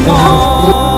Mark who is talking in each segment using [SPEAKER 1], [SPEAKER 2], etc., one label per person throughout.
[SPEAKER 1] 情。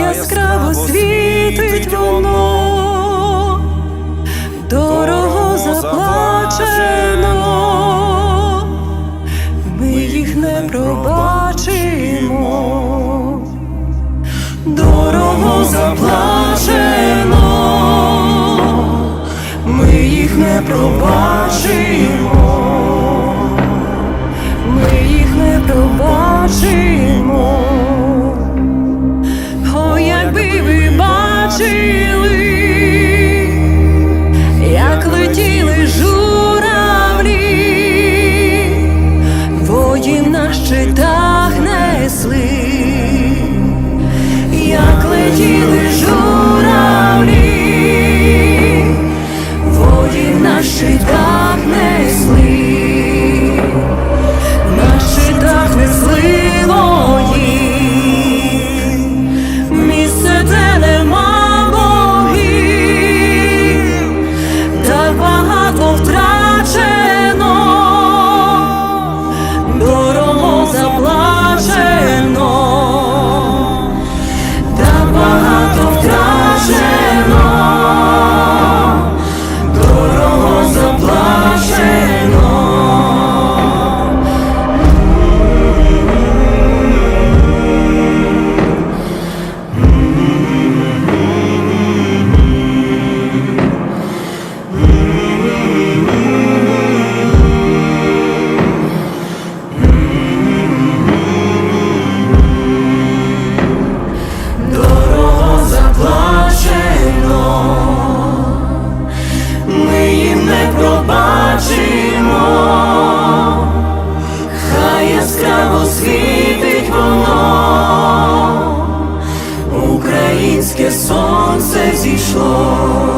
[SPEAKER 2] яскраво світить воно. білих журавлі, воїн наших. Київське сонце зійшло.